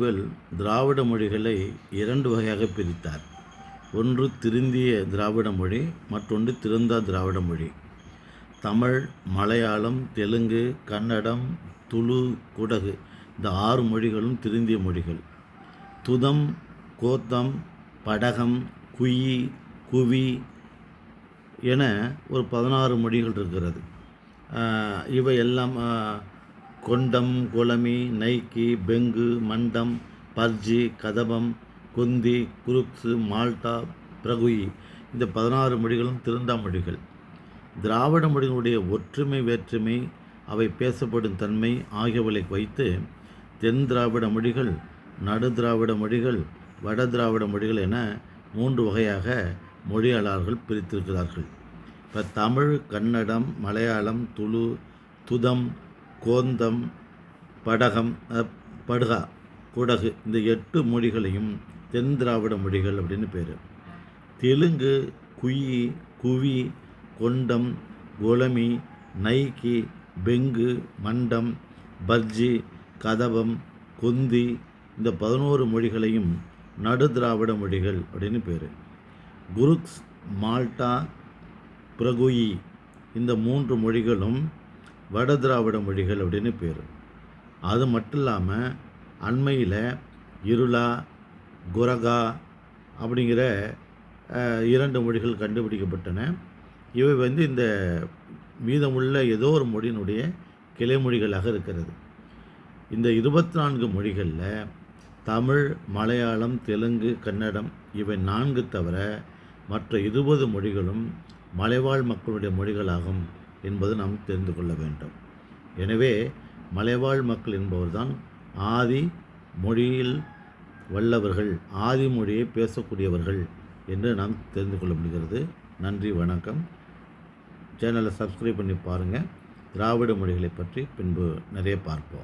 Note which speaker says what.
Speaker 1: இவர் திராவிட மொழிகளை இரண்டு வகையாக பிரித்தார். ஒன்று திருந்திய திராவிட மொழி மற்றொன்று திருந்தா திராவிட மொழி. தமிழ் மலையாளம் தெலுங்கு கன்னடம் துளு குடகு இந்த ஆறு மொழிகளும் திருந்திய மொழிகள். துதம் கோத்தம் படகம் குயி குவி என ஒரு பதினாறு மொழிகள் இருக்கிறது. இவை எல்லாம் கொண்டம் குளமி நைக்கி பெங்கு மண்டம் பர்ஜி கதபம் குந்தி குருக்ஸு மால்டா பிரகுயி. இந்த பதினாறு மொழிகளும் திருந்தா மொழிகள். திராவிட மொழிகளுடைய ஒற்றுமை வேற்றுமை அவை பேசப்படும் தன்மை ஆகியவற்றை வைத்து தென் திராவிட மொழிகள் நடு திராவிட மொழிகள் வட திராவிட மொழிகள் என மூன்று வகையாக மொழியாளர்கள் பிரித்திருக்கிறார்கள். இப்போ தமிழ் கன்னடம் மலையாளம் துளு துதம் கோந்தம் படகம் படுகா குடகு இந்த எட்டு மொழிகளையும் தென் திராவிட மொழிகள் அப்படின்னு பேர். தெலுங்கு குயி குவி கொண்டம் குளமி நைக்கி பெங்கு மண்டம் பர்ஜி கதவம் கொந்தி இந்த பதினோரு மொழிகளையும் நடு திராவிட மொழிகள் அப்படின்னு பேர். குருக்ஸ் மால்டா பிரகுயி இந்த மூன்று மொழிகளும் வட திராவிட மொழிகள் அப்படின்னு பேர். அது மட்டும் இல்லாமல் அண்மையில் இருளா குரகா அப்படிங்கிற இரண்டு மொழிகள் கண்டுபிடிக்கப்பட்டன. இவை வந்து இந்த மீதமுள்ள ஏதோ ஒரு மொழியினுடைய கிளை மொழிகளாக இருக்கிறது. இந்த இருபத்தி நான்கு மொழிகளில் தமிழ் மலையாளம் தெலுங்கு கன்னடம் இவை நான்கு தவிர மற்ற இருபது மொழிகளும் மலைவாழ் மக்களுடைய மொழிகளாகும். என்பது நாம் தெரிந்து கொள்ள வேண்டும். எனவே மலைவாழ் மக்கள் என்பவர்தான் ஆதி மொழியில் வல்லவர்கள் ஆதி மொழியை பேசக்கூடியவர்கள் என்று நாம் தெரிந்து கொள்ள முடிகிறது. நன்றி வணக்கம். சேனலை சப்ஸ்கிரைப் பண்ணி பாருங்கள் திராவிட மொழிகளை பற்றி பின்பு நிறைய பார்ப்போம்.